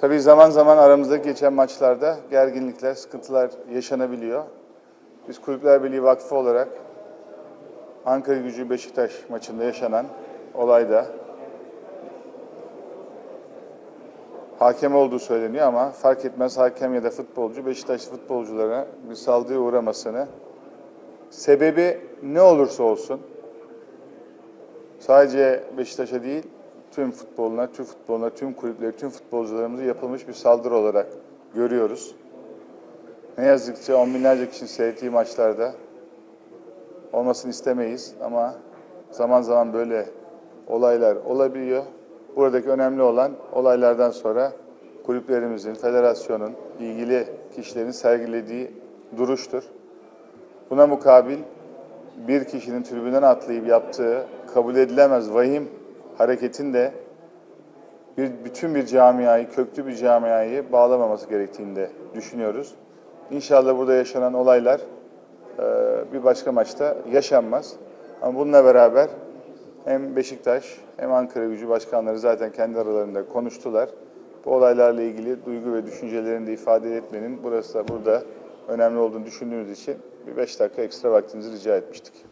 Tabii zaman zaman aramızda geçen maçlarda gerginlikler, sıkıntılar yaşanabiliyor. Biz Kulüpler Birliği Vakfı olarak Ankara Gücü Beşiktaş maçında yaşanan olayda hakem olduğu söyleniyor ama fark etmez hakem ya da futbolcu Beşiktaş futbolcularına bir saldırıya uğramasını sebebi ne olursa olsun sadece Beşiktaş'a değil tüm futboluna, tüm futboluna, tüm kulüpleri, tüm futbolcularımıza yapılmış bir saldırı olarak görüyoruz. Ne yazık ki on binlerce kişinin seyrettiği maçlarda olmasını istemeyiz ama zaman zaman böyle olaylar olabiliyor. Buradaki önemli olan olaylardan sonra kulüplerimizin, federasyonun, ilgili kişilerin sergilediği duruştur. Buna mukabil bir kişinin tribünden atlayıp yaptığı kabul edilemez vahim hareketin de bir bütün bir camiayı, köklü bir camiayı bağlamaması gerektiğini de düşünüyoruz. İnşallah burada yaşanan olaylar e, bir başka maçta yaşanmaz. Ama bununla beraber hem Beşiktaş hem Ankara Gücü başkanları zaten kendi aralarında konuştular. Bu olaylarla ilgili duygu ve düşüncelerini de ifade etmenin burası da burada önemli olduğunu düşündüğümüz için bir beş dakika ekstra vaktinizi rica etmiştik.